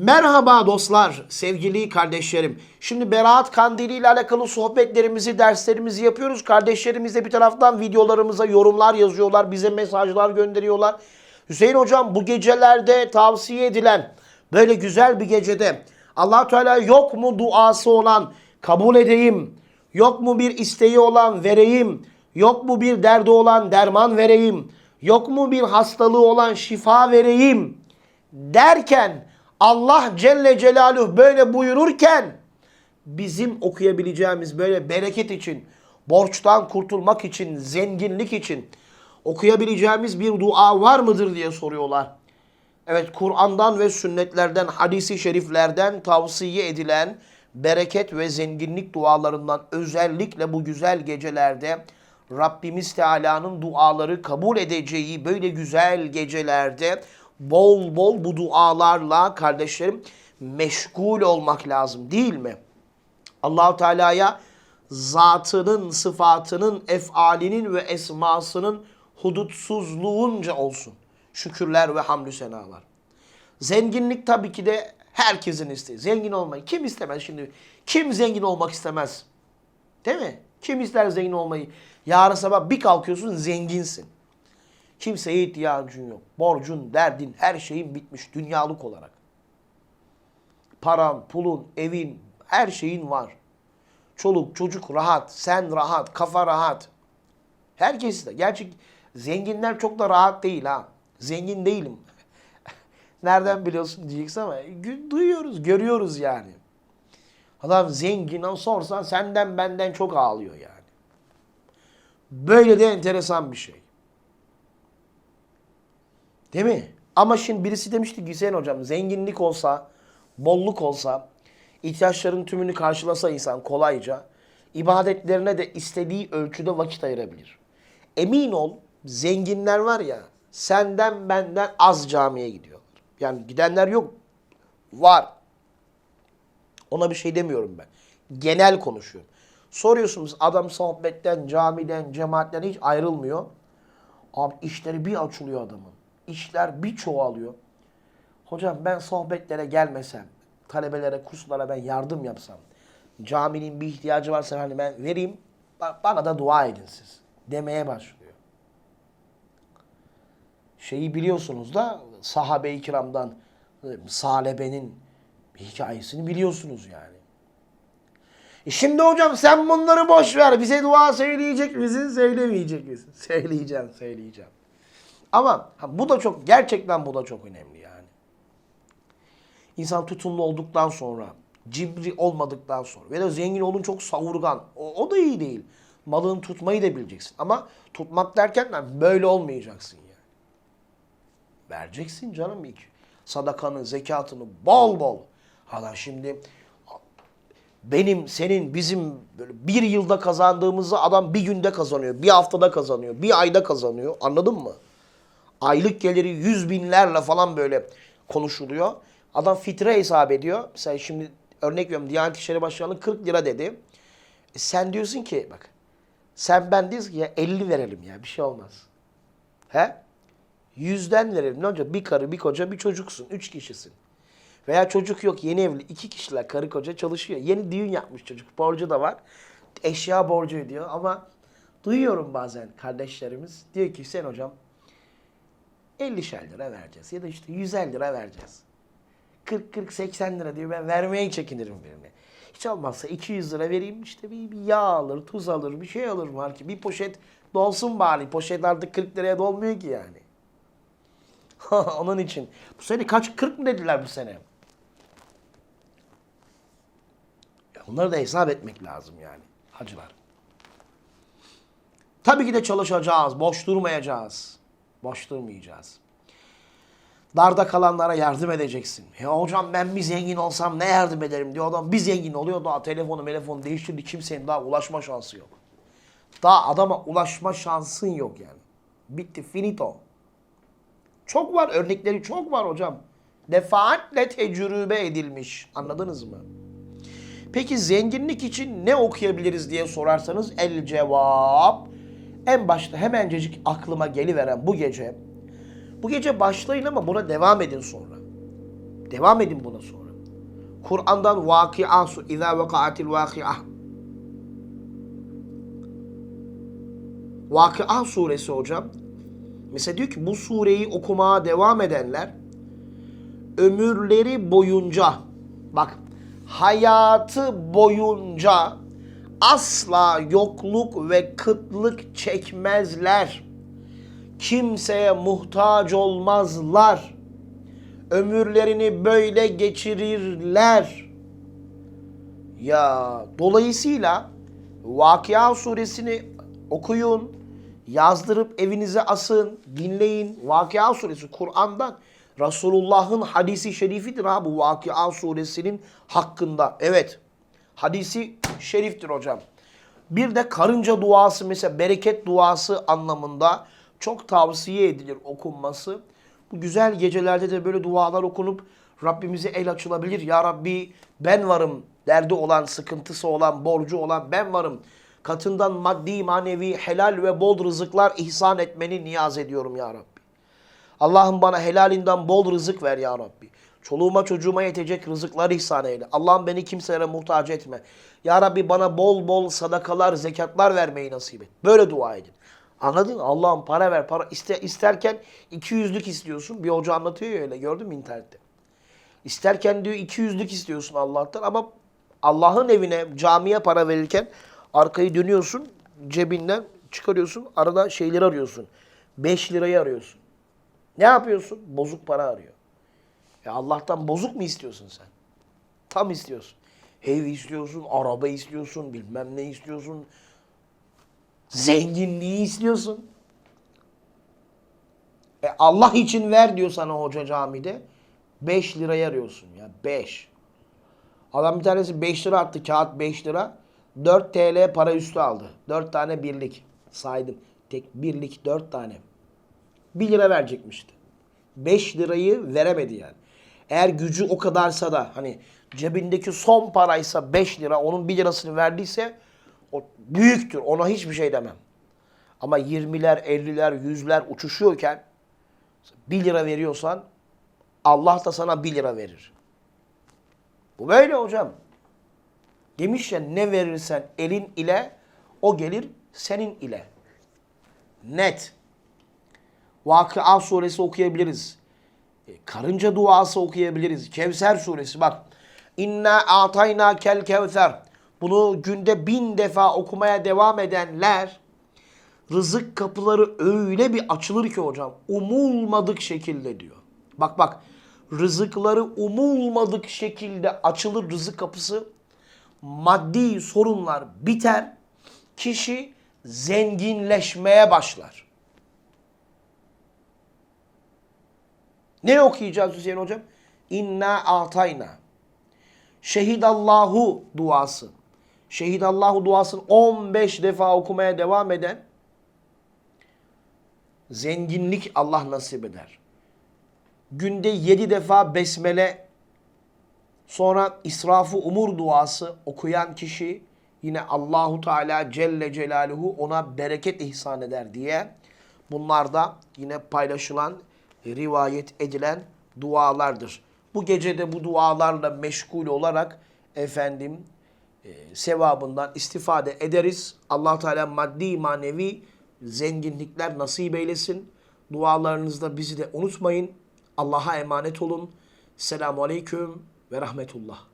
Merhaba dostlar, sevgili kardeşlerim. Şimdi Berat Kandili ile alakalı sohbetlerimizi, derslerimizi yapıyoruz. Kardeşlerimiz de bir taraftan videolarımıza yorumlar yazıyorlar, bize mesajlar gönderiyorlar. Hüseyin hocam bu gecelerde tavsiye edilen böyle güzel bir gecede allah Teala yok mu duası olan kabul edeyim, yok mu bir isteği olan vereyim, yok mu bir derdi olan derman vereyim, yok mu bir hastalığı olan şifa vereyim derken Allah Celle Celaluhu böyle buyururken bizim okuyabileceğimiz böyle bereket için, borçtan kurtulmak için, zenginlik için okuyabileceğimiz bir dua var mıdır diye soruyorlar. Evet Kur'an'dan ve sünnetlerden, hadisi şeriflerden tavsiye edilen bereket ve zenginlik dualarından özellikle bu güzel gecelerde Rabbimiz Teala'nın duaları kabul edeceği böyle güzel gecelerde bol bol bu dualarla kardeşlerim meşgul olmak lazım değil mi? Allahu Teala'ya zatının, sıfatının, efalinin ve esmasının hudutsuzluğunca olsun. Şükürler ve hamdü senalar. Zenginlik tabii ki de herkesin isteği. Zengin olmayı kim istemez şimdi? Kim zengin olmak istemez? Değil mi? Kim ister zengin olmayı? Yarın sabah bir kalkıyorsun zenginsin. Kimseye ihtiyacın yok. Borcun, derdin, her şeyin bitmiş dünyalık olarak. Paran, pulun, evin, her şeyin var. Çoluk, çocuk rahat, sen rahat, kafa rahat. Herkes de. Gerçi zenginler çok da rahat değil ha. Zengin değilim. Nereden biliyorsun diyeceksin ama duyuyoruz, görüyoruz yani. Adam zengin sorsan senden benden çok ağlıyor yani. Böyle de enteresan bir şey. Değil mi? Ama şimdi birisi demişti ki Hüseyin hocam zenginlik olsa, bolluk olsa, ihtiyaçların tümünü karşılasa insan kolayca, ibadetlerine de istediği ölçüde vakit ayırabilir. Emin ol zenginler var ya senden benden az camiye gidiyorlar. Yani gidenler yok. Var. Ona bir şey demiyorum ben. Genel konuşuyorum. Soruyorsunuz adam sohbetten, camiden, cemaatten hiç ayrılmıyor. Abi işleri bir açılıyor adamın. İşler bir çoğalıyor. Hocam ben sohbetlere gelmesem, talebelere, kurslara ben yardım yapsam, caminin bir ihtiyacı varsa hani ben vereyim, ba- bana da dua edin siz demeye başlıyor. Şeyi biliyorsunuz da sahabe-i kiramdan e, Salebe'nin hikayesini biliyorsunuz yani. E şimdi hocam sen bunları boş ver. Bize dua söyleyecek misin, söylemeyecek misin? Söyleyeceğim, söyleyeceğim. Ama ha, bu da çok, gerçekten bu da çok önemli yani. İnsan tutumlu olduktan sonra, cibri olmadıktan sonra ve de zengin olun çok savurgan. O, o da iyi değil. Malını tutmayı da bileceksin. Ama tutmak derken de böyle olmayacaksın yani. Vereceksin canım ilk. Sadakanı, zekatını bol bol. Hala şimdi benim, senin, bizim böyle bir yılda kazandığımızı adam bir günde kazanıyor. Bir haftada kazanıyor. Bir ayda kazanıyor. Anladın mı? Aylık geliri yüz binlerle falan böyle konuşuluyor. Adam fitre hesap ediyor. Mesela şimdi örnek veriyorum Diyanet İşleri Başkanı 40 lira dedi. E sen diyorsun ki bak sen ben diyorsun ki ya 50 verelim ya bir şey olmaz. He? Yüzden verelim. Ne olacak? Bir karı, bir koca, bir çocuksun. Üç kişisin. Veya çocuk yok yeni evli. iki kişiler karı koca çalışıyor. Yeni düğün yapmış çocuk. Borcu da var. Eşya borcu ödüyor ama duyuyorum bazen kardeşlerimiz. Diyor ki sen hocam 50'şer lira vereceğiz. Ya da işte 150 lira vereceğiz. 40-40-80 lira diyor ben vermeye çekinirim birine. Hiç olmazsa 200 lira vereyim işte bir, bir yağ alır, tuz alır, bir şey alır var ki. Bir poşet dolsun bari. Poşet artık 40 liraya dolmuyor ki yani. Onun için. Bu sene kaç? 40 mı dediler bu sene? Ya Onları da hesap etmek lazım yani hacılar. Tabii ki de çalışacağız, boş durmayacağız. Boş durmayacağız. Darda kalanlara yardım edeceksin. Ya hocam ben bir zengin olsam ne yardım ederim diyor adam. Bir zengin oluyor daha telefonu telefonu değiştirdi kimsenin daha ulaşma şansı yok. Daha adama ulaşma şansın yok yani. Bitti finito. Çok var örnekleri çok var hocam. Defaatle tecrübe edilmiş. Anladınız mı? Peki zenginlik için ne okuyabiliriz diye sorarsanız el cevap. En başta hemencecik aklıma geliveren bu gece. Bu gece başlayın ama buna devam edin sonra. Devam edin buna sonra. Kur'an'dan vakia su. İzâ vakaatil vakia. Vakia suresi hocam. Mesela diyor ki bu sureyi okumaya devam edenler ömürleri boyunca bak hayatı boyunca asla yokluk ve kıtlık çekmezler. Kimseye muhtaç olmazlar. Ömürlerini böyle geçirirler. Ya dolayısıyla Vakia suresini okuyun, yazdırıp evinize asın, dinleyin. Vakia suresi Kur'an'dan Resulullah'ın hadisi şerifidir ha bu Vakia suresinin hakkında. Evet. Hadisi şeriftir hocam. Bir de karınca duası mesela bereket duası anlamında çok tavsiye edilir okunması. Bu güzel gecelerde de böyle dualar okunup Rabbimize el açılabilir. Ya Rabbi ben varım derdi olan, sıkıntısı olan, borcu olan ben varım. Katından maddi, manevi, helal ve bol rızıklar ihsan etmeni niyaz ediyorum ya Rabbi. Allah'ım bana helalinden bol rızık ver ya Rabbi. Çoluğuma çocuğuma yetecek rızıklar ihsan eyle. Allah'ım beni kimselere muhtaç etme. Ya Rabbi bana bol bol sadakalar, zekatlar vermeyi nasip et. Böyle dua edin. Anladın mı? Allah'ım para ver. Para iste, isterken 200'lük istiyorsun. Bir hoca anlatıyor ya öyle. Gördün mü internette? İsterken diyor 200'lük istiyorsun Allah'tan ama Allah'ın evine, camiye para verirken arkayı dönüyorsun, cebinden çıkarıyorsun, arada şeyleri arıyorsun. 5 lirayı arıyorsun. Ne yapıyorsun? Bozuk para arıyor. Ya Allah'tan bozuk mu istiyorsun sen? Tam istiyorsun. Ev istiyorsun, araba istiyorsun, bilmem ne istiyorsun. Zenginliği istiyorsun. E Allah için ver diyor sana hoca camide. 5 liraya arıyorsun ya 5. Adam bir tanesi 5 lira attı kağıt 5 lira. 4 TL para üstü aldı. 4 tane birlik saydım. Tek birlik 4 tane. 1 lira verecekmişti. 5 lirayı veremedi yani. Eğer gücü o kadarsa da hani cebindeki son paraysa 5 lira onun 1 lirasını verdiyse o büyüktür. Ona hiçbir şey demem. Ama 20'ler, 50'ler, 100'ler uçuşuyorken 1 lira veriyorsan Allah da sana 1 lira verir. Bu böyle hocam. Demiş ya ne verirsen elin ile o gelir senin ile. Net. Vakıa suresi okuyabiliriz. E, Karınca duası okuyabiliriz. Kevser suresi bak. İnna atayna kel kevser. Bunu günde bin defa okumaya devam edenler rızık kapıları öyle bir açılır ki hocam umulmadık şekilde diyor. Bak bak rızıkları umulmadık şekilde açılır rızık kapısı. Maddi sorunlar biter. Kişi zenginleşmeye başlar. Ne okuyacağız Hüseyin hocam? İnna atayna. Şehidallahu duası. Şehidallahu duasını 15 defa okumaya devam eden zenginlik Allah nasip eder. Günde 7 defa besmele sonra israfı umur duası okuyan kişi yine Allahu Teala Celle Celaluhu ona bereket ihsan eder diye bunlar da yine paylaşılan, rivayet edilen dualardır. Bu gecede bu dualarla meşgul olarak efendim e, sevabından istifade ederiz. allah Teala maddi manevi zenginlikler nasip eylesin. Dualarınızda bizi de unutmayın. Allah'a emanet olun. Selamun Aleyküm ve Rahmetullah.